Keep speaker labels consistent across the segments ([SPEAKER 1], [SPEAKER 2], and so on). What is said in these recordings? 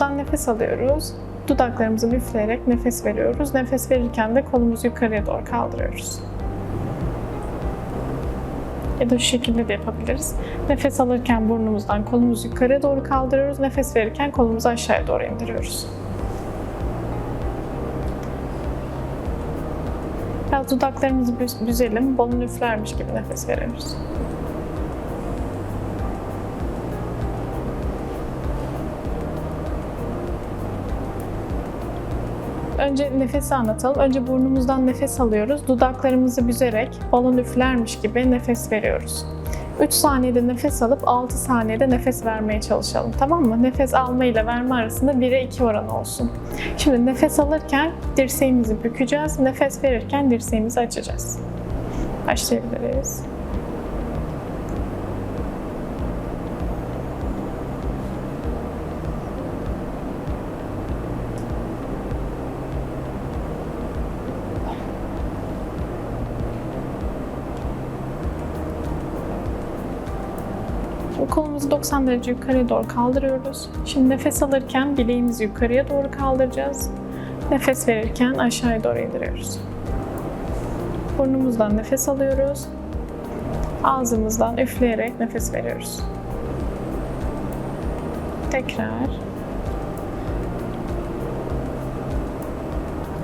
[SPEAKER 1] Burnumuzdan nefes alıyoruz. Dudaklarımızı üfleyerek nefes veriyoruz. Nefes verirken de kolumuzu yukarıya doğru kaldırıyoruz. Ya da şu şekilde de yapabiliriz. Nefes alırken burnumuzdan kolumuzu yukarıya doğru kaldırıyoruz. Nefes verirken kolumuzu aşağıya doğru indiriyoruz. Biraz dudaklarımızı büz- büzelim. Balon üflermiş gibi nefes veriyoruz. Önce nefesi anlatalım. Önce burnumuzdan nefes alıyoruz. Dudaklarımızı büzerek balon üflermiş gibi nefes veriyoruz. 3 saniyede nefes alıp 6 saniyede nefes vermeye çalışalım. Tamam mı? Nefes alma ile verme arasında 1'e 2 oranı olsun. Şimdi nefes alırken dirseğimizi bükeceğiz. Nefes verirken dirseğimizi açacağız. Başlayabiliriz. Kolumuzu 90 derece yukarıya doğru kaldırıyoruz. Şimdi nefes alırken bileğimizi yukarıya doğru kaldıracağız. Nefes verirken aşağıya doğru indiriyoruz. Burnumuzdan nefes alıyoruz. Ağzımızdan üfleyerek nefes veriyoruz. Tekrar.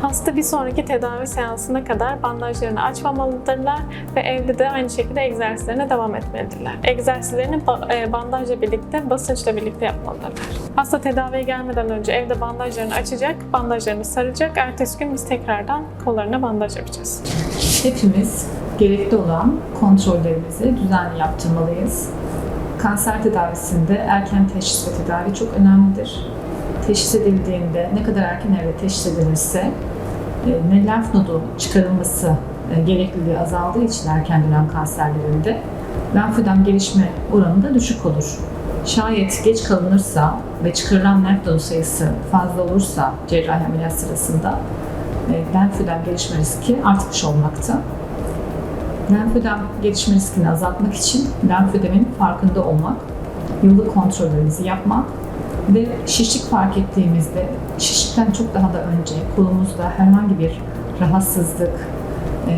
[SPEAKER 1] Hasta bir sonraki tedavi seansına kadar bandajlarını açmamalıdırlar ve evde de aynı şekilde egzersizlerine devam etmelidirler. Egzersizlerini e, bandajla birlikte, basınçla birlikte yapmalıdırlar. Hasta tedaviye gelmeden önce evde bandajlarını açacak, bandajlarını saracak. Ertesi gün biz tekrardan kollarına bandaj yapacağız.
[SPEAKER 2] Hepimiz gerekli olan kontrollerimizi düzenli yaptırmalıyız. Kanser tedavisinde erken teşhis ve tedavi çok önemlidir. Teşhis edildiğinde ne kadar erken evde teşhis edilirse e, lenf nodu çıkarılması e, gerekliliği azaldığı için erken dönem kanserlerinde lenfödem gelişme oranı da düşük olur. Şayet geç kalınırsa ve çıkarılan lenf nodu sayısı fazla olursa cerrahi ameliyat sırasında e, gelişme riski artmış olmakta. Lenfödem gelişme riskini azaltmak için lenfödemin farkında olmak, yıllık kontrollerimizi yapmak ve şişlik fark ettiğimizde şişlikten çok daha da önce kolumuzda herhangi bir rahatsızlık e,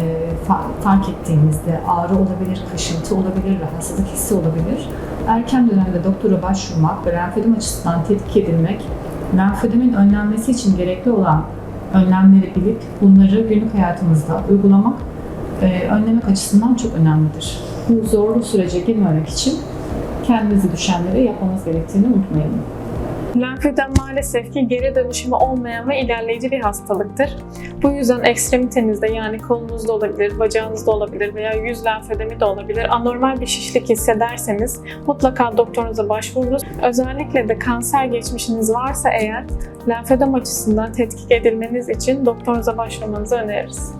[SPEAKER 2] fa- fark ettiğimizde ağrı olabilir, kaşıntı olabilir, rahatsızlık hissi olabilir. Erken dönemde doktora başvurmak ve lenfödem açısından tetkik edilmek, lenfödemin önlenmesi için gerekli olan önlemleri bilip bunları günlük hayatımızda uygulamak e, önlemek açısından çok önemlidir. Bu zorlu sürece girmemek için kendimize düşenleri yapmamız gerektiğini unutmayalım.
[SPEAKER 1] Lenfödem maalesef ki geri dönüşümü olmayan ve ilerleyici bir hastalıktır. Bu yüzden ekstremitenizde yani kolunuzda olabilir, bacağınızda olabilir veya yüz lenfödemi de olabilir. Anormal bir şişlik hissederseniz mutlaka doktorunuza başvurunuz. Özellikle de kanser geçmişiniz varsa eğer lenfödem açısından tetkik edilmeniz için doktorunuza başvurmanızı öneririz.